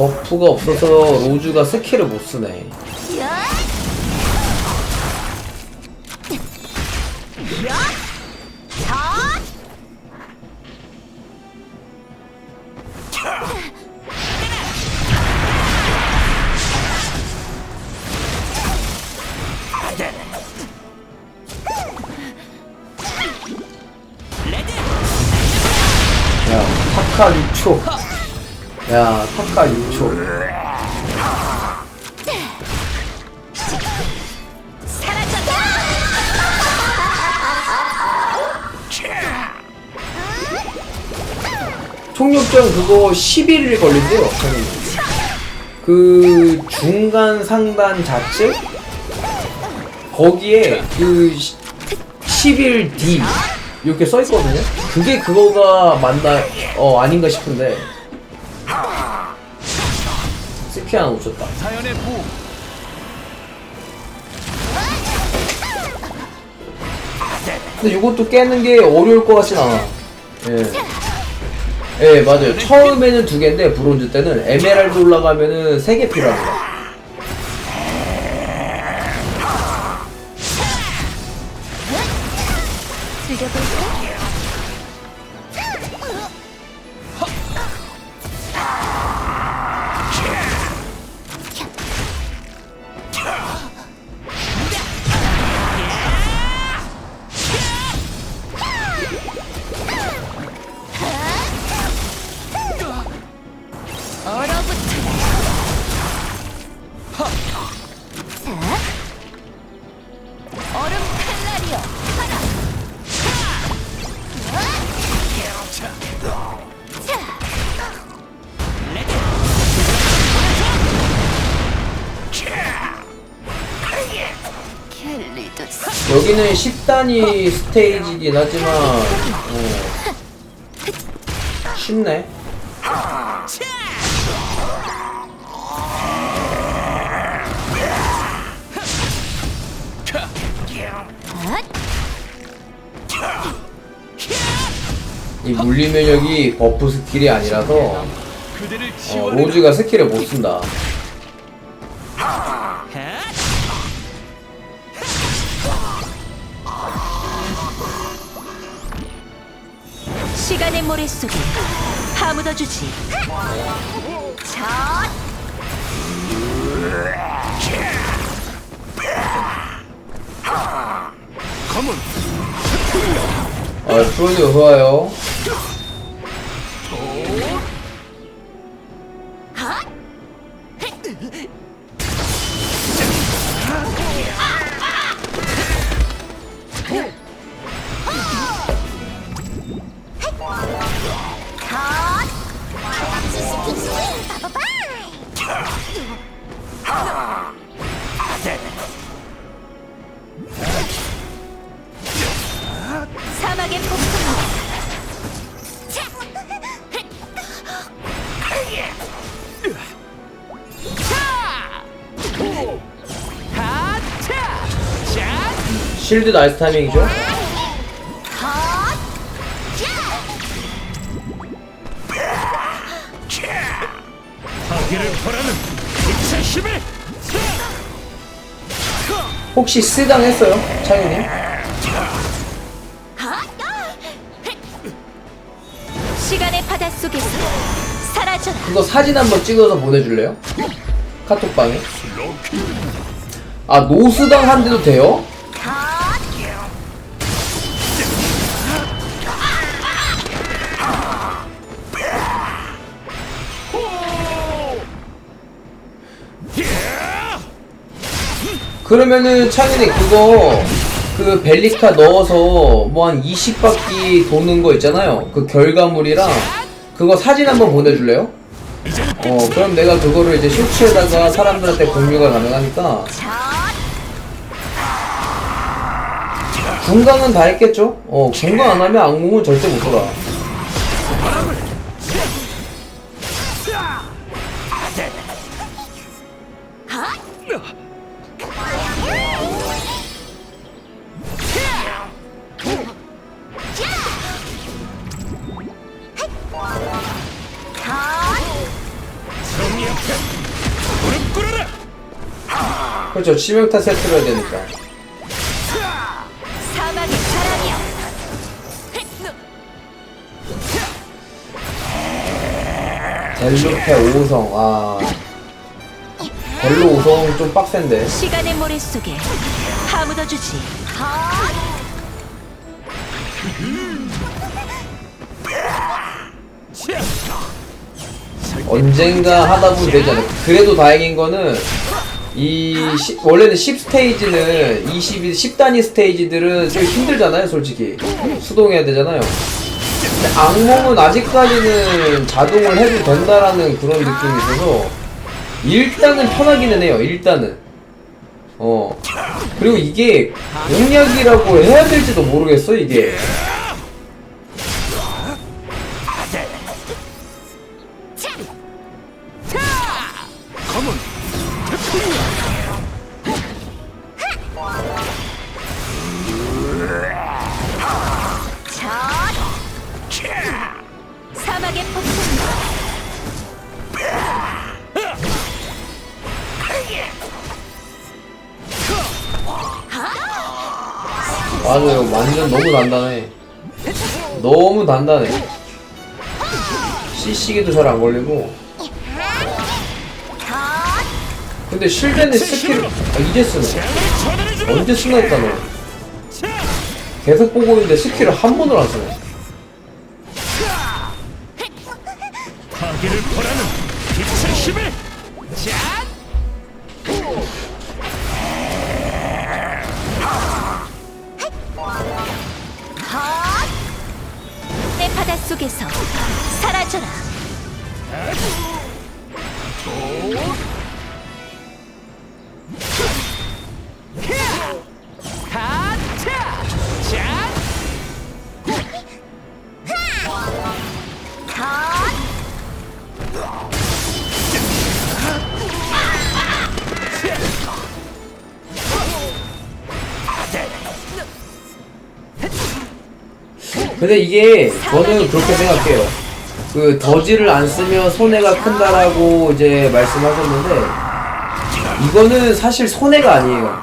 버프가 없어서 로즈가 스킬을 못 쓰네. 야, 타카 6초. 야, 타카 6초. 총력전 그거 11일 걸린대요. 형님. 그 중간 상단 좌측 거기에 그 11D 이렇게 써 있거든요. 그게 그거가 맞나 어 아닌가 싶은데 스키 하나 놓쳤다. 자연의 부 근데 이것도 깨는 게 어려울 것 같진 않아. 예. 예, 맞아요. 처음에는 두 개인데, 브론즈 때는 에메랄드 올라가면은 세 개 필요합니다. 여기는 10단위 스테이지긴 하지만, 어, 쉽네. 이 물리 면역이 버프 스킬이 아니라서, 어, 로즈가 스킬을 못 쓴다. 시간의 모래 속에 파묻어 주지. 자, 검은 아, 프로듀 좋아요. 실드 나이스 타이밍이죠? 혹시 쓰당 했어요? 창현님? 시간의 바다 속에서 사라져라. 그거 사진 한번 찍어서 보내줄래요? 카톡방에? 아 노스당 한대도 돼요? 그러면은 창현이 그거 그 벨리카 넣어서 뭐 한 20바퀴 도는 거 있잖아요 그 결과물이랑 그거 사진 한번 보내줄래요? 어 그럼 내가 그거를 이제 쇼츠에다가 사람들한테 공유가 가능하니까 중강은 다 했겠죠? 어 중강 안 하면 악몽은 절대 못 돌아 그렇죠. 치명타 세트를 해야 되니까. 사막의 사랑이여. 델루페 5성, 아. 델로 5성 좀 빡센데. 시간의 모래 속에 파묻어 주지. 언젠가 하다 보면 않을까. 그래도 다행인 거는, 이, 시- 원래는 10스테이지는, 20, 10단위 스테이지들은 좀 힘들잖아요, 솔직히. 수동해야 되잖아요. 근데 악몽은 아직까지는 자동을 해도 된다라는 그런 느낌이 있어서, 일단은 편하기는 해요, 일단은. 어. 그리고 이게 공략이라고 해야 될지도 모르겠어, 이게. 맞아요. 완전 너무 단단해. 너무 단단해. CC기도 잘 안 걸리고. 근데 실제는 스킬, 아, 이제 쓰네. 언제 쓰나 했다, 너. 계속 보고 있는데 스킬을 한 번을 안 쓰네. 속에서 사라져라. 근데 이게 저는 그렇게 생각해요. 그 더지를 안 쓰면 손해가 큰다라고 이제 말씀하셨는데 이거는 사실 손해가 아니에요.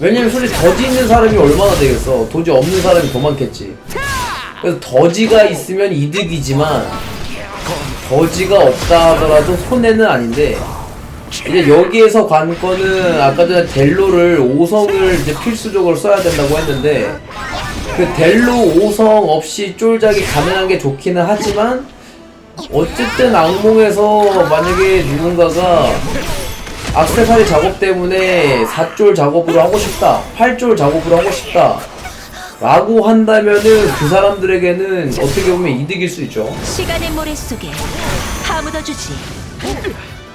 왜냐면 솔직히 더지 있는 사람이 얼마나 되겠어. 도지 없는 사람이 더 많겠지. 그래서 더지가 있으면 이득이지만 더지가 없다 하더라도 손해는 아닌데 이제 여기에서 관건은 아까 전에 델로를 5성을 이제 필수적으로 써야 된다고 했는데 그 델로 5성 없이 쫄작이 가능한 게 좋기는 하지만 어쨌든 악몽에서 만약에 누군가가 악세사리 작업 때문에 4쫄 작업으로 하고 싶다 8쫄 작업으로 하고 싶다 라고 한다면은 그 사람들에게는 어떻게 보면 이득일 수 있죠. 시간의 모래 속에 파묻어 주지.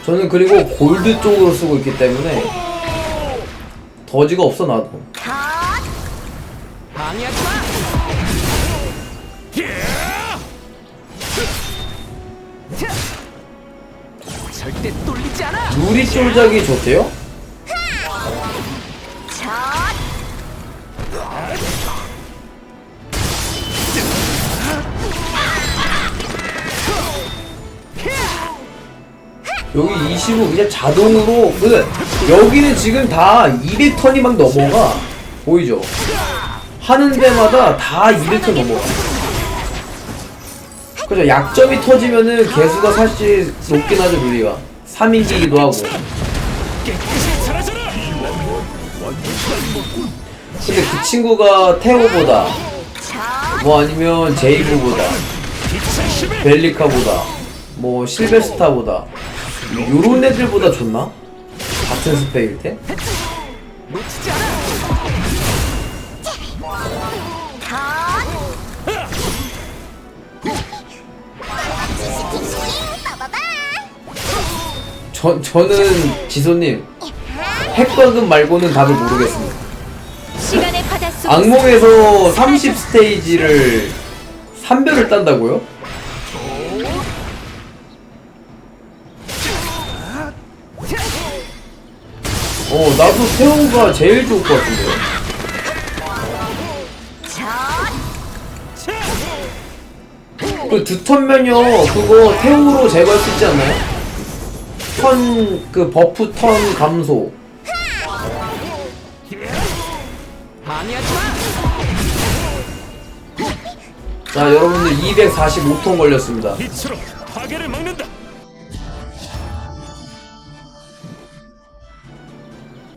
저는 그리고 골드 쪽으로 쓰고 있기 때문에 더지가 없어 나도 방해하지 마. 절대 뚫리지 않아. 누리 쫄작이 좋대요? 여기 25 그냥 자동으로 그 여기는 지금 다 200턴이 막 넘어가 보이죠? 하는 데마다 다 200턴 넘어가 그죠 약점이 터지면은 개수가 사실 높긴 하죠 누리가 3인기이기도 하고. 근데 그 친구가 테오보다 뭐 아니면 제이브보다. 벨리카보다 뭐 실베스타보다 요런 애들보다 좋나? 같은 스펙일 때? 저, 저는 지소님 핵과금 말고는 답을 모르겠습니다 시간의 악몽에서 30 스테이지를 3별을 딴다고요? 어 나도 태호가 제일 좋을 것 같은데요 그 두턴면요 그거 태우로 제거할 수 있지 않나요? 턴 그 버프 턴 감소. 자 여러분들 245톤 걸렸습니다 빛으로 파괴를 막는다.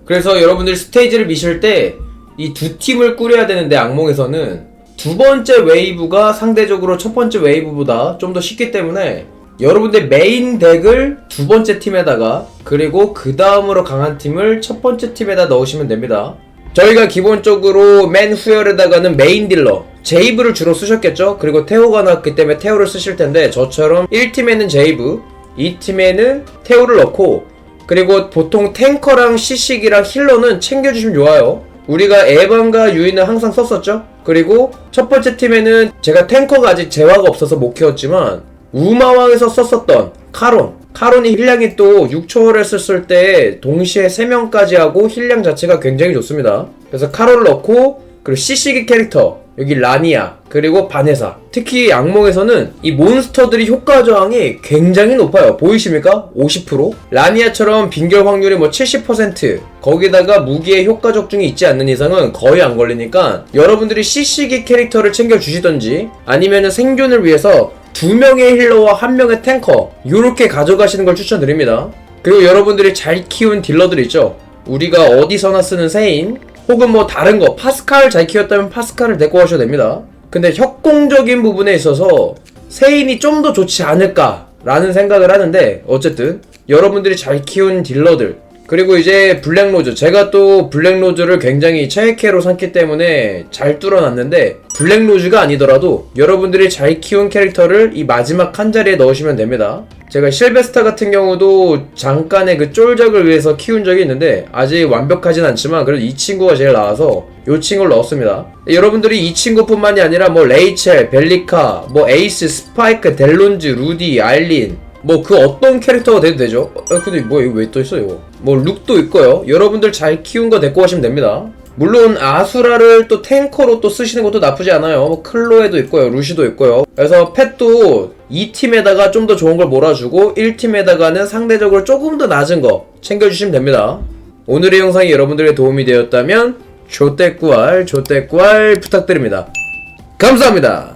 그래서 여러분들 스테이지를 미실 때 이 두 팀을 꾸려야 되는데 악몽에서는 두 번째 웨이브가 상대적으로 첫 번째 웨이브보다 좀 더 쉽기 때문에 여러분들 메인 덱을 두 번째 팀에다가 그리고 그 다음으로 강한 팀을 첫 번째 팀에다 넣으시면 됩니다. 저희가 기본적으로 맨 후열에다가는 메인 딜러 제이브를 주로 쓰셨겠죠? 그리고 테오가 나왔기 때문에 테오를 쓰실 텐데 저처럼 1팀에는 제이브 2팀에는 테오를 넣고 그리고 보통 탱커랑 시식이랑 힐러는 챙겨주시면 좋아요. 우리가 에반과 유인을 항상 썼었죠. 그리고 첫 번째 팀에는 제가 탱커가 아직 재화가 없어서 못 키웠지만 우마왕에서 썼었던 카론. 카론이 힐량이 또 6초를 썼을 때 동시에 3명까지 하고 힐량 자체가 굉장히 좋습니다. 그래서 카론을 넣고 그리고 시시기 캐릭터 여기 라니아 그리고 바네사 특히 악몽에서는 이 몬스터들이 효과 저항이 굉장히 높아요 보이십니까? 50% 라니아처럼 빈결 확률이 뭐 70% 거기다가 무기의 효과 적중이 있지 않는 이상은 거의 안 걸리니까 여러분들이 CC기 캐릭터를 챙겨 주시던지 아니면은 생존을 위해서 두 명의 힐러와 한 명의 탱커 요렇게 가져가시는 걸 추천드립니다 그리고 여러분들이 잘 키운 딜러들 있죠 우리가 어디서나 쓰는 세인 혹은 뭐 다른 거 파스칼 잘 키웠다면 파스칼을 데리고 가셔도 됩니다. 근데 협공적인 부분에 있어서 세인이 좀 더 좋지 않을까라는 생각을 하는데 어쨌든 여러분들이 잘 키운 딜러들 그리고 이제 블랙로즈 제가 또 블랙로즈를 굉장히 최애캐로 삼기 때문에 잘 뚫어놨는데 블랙로즈가 아니더라도 여러분들이 잘 키운 캐릭터를 이 마지막 한 자리에 넣으시면 됩니다 제가 실베스타 같은 경우도 잠깐의 그 쫄적을 위해서 키운 적이 있는데 아직 완벽하진 않지만 그래도 이 친구가 제일 나와서 이 친구를 넣었습니다 여러분들이 이 친구뿐만이 아니라 뭐 레이첼, 벨리카, 뭐 에이스, 스파이크, 델론즈, 루디, 알린 뭐 그 어떤 캐릭터가 돼도 되죠. 아, 근데 뭐 이거 왜 또 있어 이거? 뭐 룩도 있고요. 여러분들 잘 키운 거 데리고 가시면 됩니다. 물론 아수라를 또 탱커로 또 쓰시는 것도 나쁘지 않아요. 뭐 클로에도 있고요, 루시도 있고요. 그래서 펫도 2팀에다가 좀 더 좋은 걸 몰아주고 1팀에다가는 상대적으로 조금 더 낮은 거 챙겨주시면 됩니다. 오늘의 영상이 여러분들의 도움이 되었다면 조떼꾸알 조떼꾸알 부탁드립니다. 감사합니다.